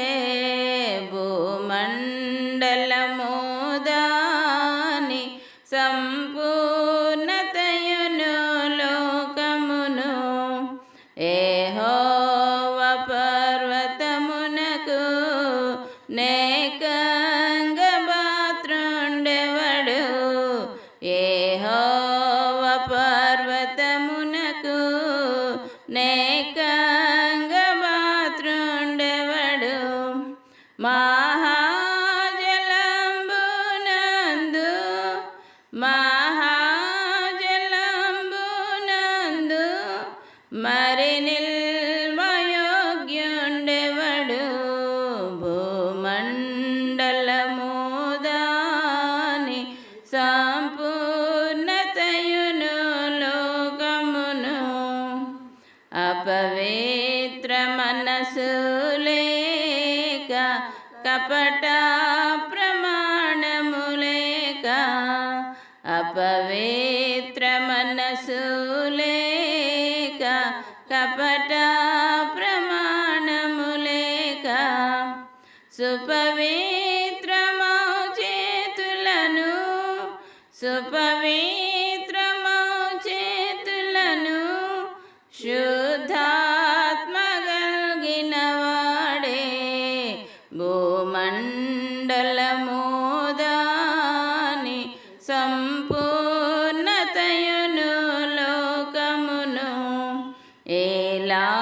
స్థిరపరచే భూమండలమోదాని సంపూర్ణతయును లోకమును. ఏహోవ పర్వతమునకు నేకంగ బాత్రుండెవడు ఏహోవ పర్వతమునకు నేకంగ కపట ప్రమాణములేక అపవిత్ర మనసులేక కపట ప్రమాణము లేక എല്ലാ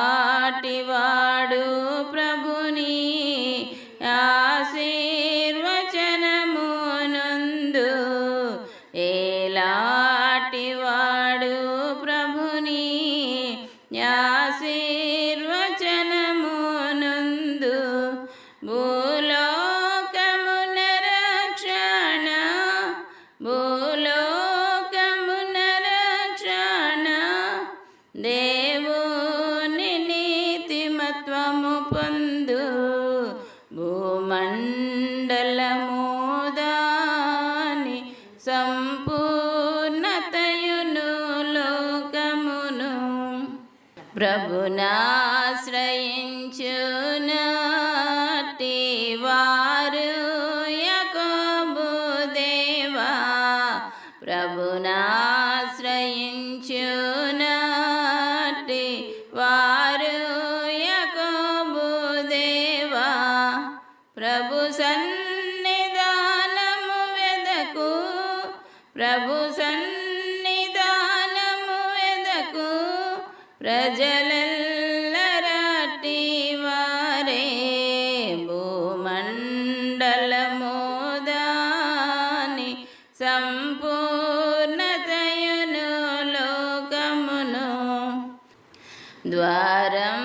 ప్రభునాశ్రయించునటి వారు యకోబు దేవా. ప్రభునాశ్రయించునటి వారు యకోబు దేవా. ప్రభు సన్నిధానము వెదకు ప్రభు సన్నిధానము వెదకు ప్రజల ద్వారం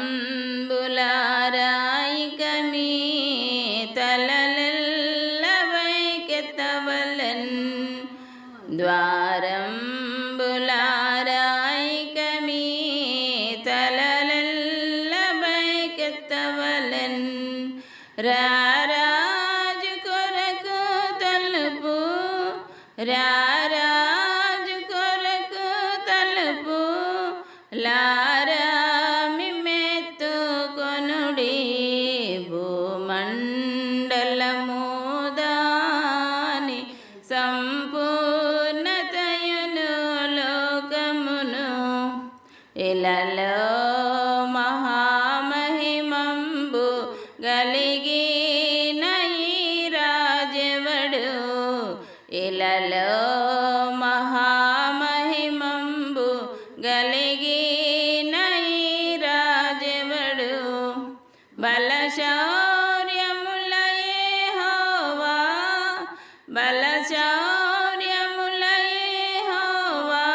బులారాయిక మీ తలలెల్లవైకెత్తవలన్ ద్వారం బులారాయిక మీ తలలెల్లవైకెత్తవలన్ రారాజు కొరకు తలుపు రారాజు కొరకు గలిగిన ఈ రాజవడు? బలశౌర్యములయే హోవా? బలశౌర్యములయే హోవా?